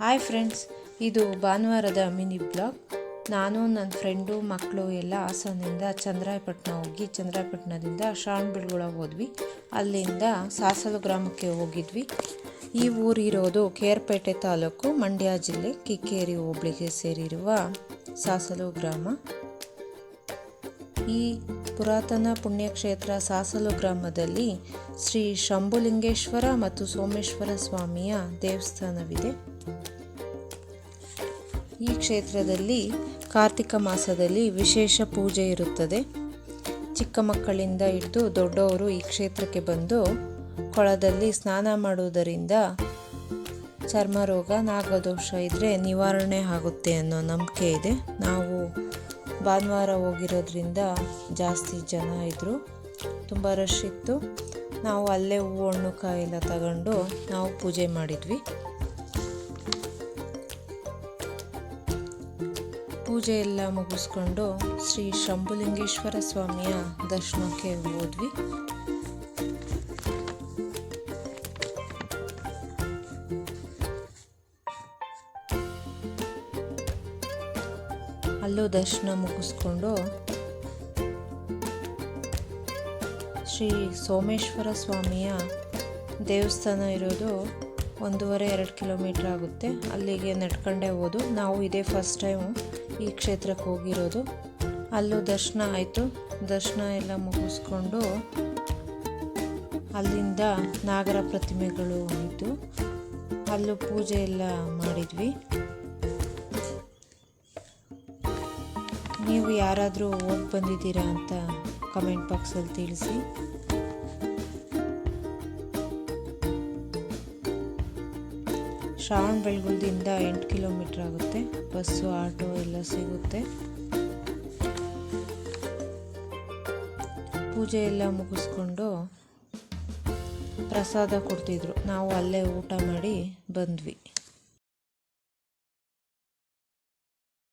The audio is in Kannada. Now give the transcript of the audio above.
ಹಾಯ್ ಫ್ರೆಂಡ್ಸ್ ಇದು ಭಾನುವಾರದ ಮಿನಿ ಬ್ಲಾಗ್. ನಾನು ನನ್ನ ಫ್ರೆಂಡು ಮಕ್ಕಳು ಎಲ್ಲ ಹಾಸನದಿಂದ ಚಂದ್ರಾಯಪಟ್ಟಣ ಹೋಗಿ ಚಂದ್ರಾಯಪಟ್ಟಣದಿಂದ ಶ್ರವಣಬೆಳಗೊಳ ಹೋದ್ವಿ. ಅಲ್ಲಿಂದ ಸಾಸಲು ಗ್ರಾಮಕ್ಕೆ ಹೋಗಿದ್ವಿ. ಈ ಊರಿರೋದು ಕೇರ್ಪೇಟೆ ತಾಲೂಕು, ಮಂಡ್ಯ ಜಿಲ್ಲೆ, ಕಿಕ್ಕೇರಿ ಹೋಬಳಿಗೆ ಸೇರಿರುವ ಸಾಸಲು ಗ್ರಾಮ. ಈ ಪುರಾತನ ಪುಣ್ಯಕ್ಷೇತ್ರ ಸಾಸಲು ಗ್ರಾಮದಲ್ಲಿ ಶ್ರೀ ಶಂಭುಲಿಂಗೇಶ್ವರ ಮತ್ತು ಸೋಮೇಶ್ವರ ಸ್ವಾಮಿಯ ದೇವಸ್ಥಾನವಿದೆ. ಈ ಕ್ಷೇತ್ರದಲ್ಲಿ ಕಾರ್ತಿಕ ಮಾಸದಲ್ಲಿ ವಿಶೇಷ ಪೂಜೆ ಇರುತ್ತದೆ. ಚಿಕ್ಕ ಮಕ್ಕಳಿಂದ ಹಿಡಿದು ದೊಡ್ಡವರು ಈ ಕ್ಷೇತ್ರಕ್ಕೆ ಬಂದು ಕೊಳದಲ್ಲಿ ಸ್ನಾನ ಮಾಡುವುದರಿಂದ ಚರ್ಮ ರೋಗ ನಾಗದೋಷ ಇದ್ದರೆ ನಿವಾರಣೆ ಆಗುತ್ತೆ ಅನ್ನೋ ನಂಬಿಕೆ ಇದೆ. ನಾವು ಭಾನುವಾರ ಹೋಗಿರೋದ್ರಿಂದ ಜಾಸ್ತಿ ಜನ ಇದ್ದರು ತುಂಬ ರಶ್ ಇತ್ತು. ನಾವು ಅಲ್ಲೇ ಹೂವು ಹಣ್ಣು ತಗೊಂಡು ನಾವು ಪೂಜೆ ಮಾಡಿದ್ವಿ. ಪೂಜೆ ಎಲ್ಲ ಮುಗಿಸ್ಕೊಂಡು ಶ್ರೀ ಶಂಭುಲಿಂಗೇಶ್ವರ ಸ್ವಾಮಿಯ ದರ್ಶನಕ್ಕೆ ಹೋದ್ವಿ. ಅಲ್ಲೂ ದರ್ಶನ ಮುಗಿಸ್ಕೊಂಡು ಶ್ರೀ ಸೋಮೇಶ್ವರ ಸ್ವಾಮಿಯ ದೇವಸ್ಥಾನ ಇರೋದು ಒಂದೂವರೆ, ಎರಡು ಕಿಲೋಮೀಟ್ರ್ ಆಗುತ್ತೆ. ಅಲ್ಲಿಗೆ ನಡ್ಕೊಂಡೇ ಹೋದು. ನಾವು ಇದೇ ಫಸ್ಟ್ ಟೈಮು ಈ ಕ್ಷೇತ್ರಕ್ಕೆ ಹೋಗಿರೋದು. ಅಲ್ಲೂ ದರ್ಶನ ಆಯಿತು. ದರ್ಶನ ಎಲ್ಲ ಮುಗಿಸ್ಕೊಂಡು ಅಲ್ಲಿಂದ ನಾಗರ ಪ್ರತಿಮೆಗಳು ಆಯಿತು ಅಲ್ಲೂ ಪೂಜೆ ಎಲ್ಲ ಮಾಡಿದ್ವಿ. ನೀವು ಯಾರಾದರೂ ಹೋಗಿ ಬಂದಿದ್ದೀರಾ ಅಂತ ಕಮೆಂಟ್ ಬಾಕ್ಸಲ್ಲಿ ತಿಳಿಸಿ. ಶ್ರಾವಣ ಬೆಳಗುಳದಿಂದ ಎಂಟು ಕಿಲೋಮೀಟ್ರ್ ಆಗುತ್ತೆ. ಬಸ್ಸು, ಆಟೋ ಎಲ್ಲ ಸಿಗುತ್ತೆ. ಪೂಜೆ ಎಲ್ಲ ಮುಗಿಸ್ಕೊಂಡು ಪ್ರಸಾದ ಕೊಡ್ತಿದ್ರು. ನಾವು ಅಲ್ಲೇ ಊಟ ಮಾಡಿ ಬಂದ್ವಿ.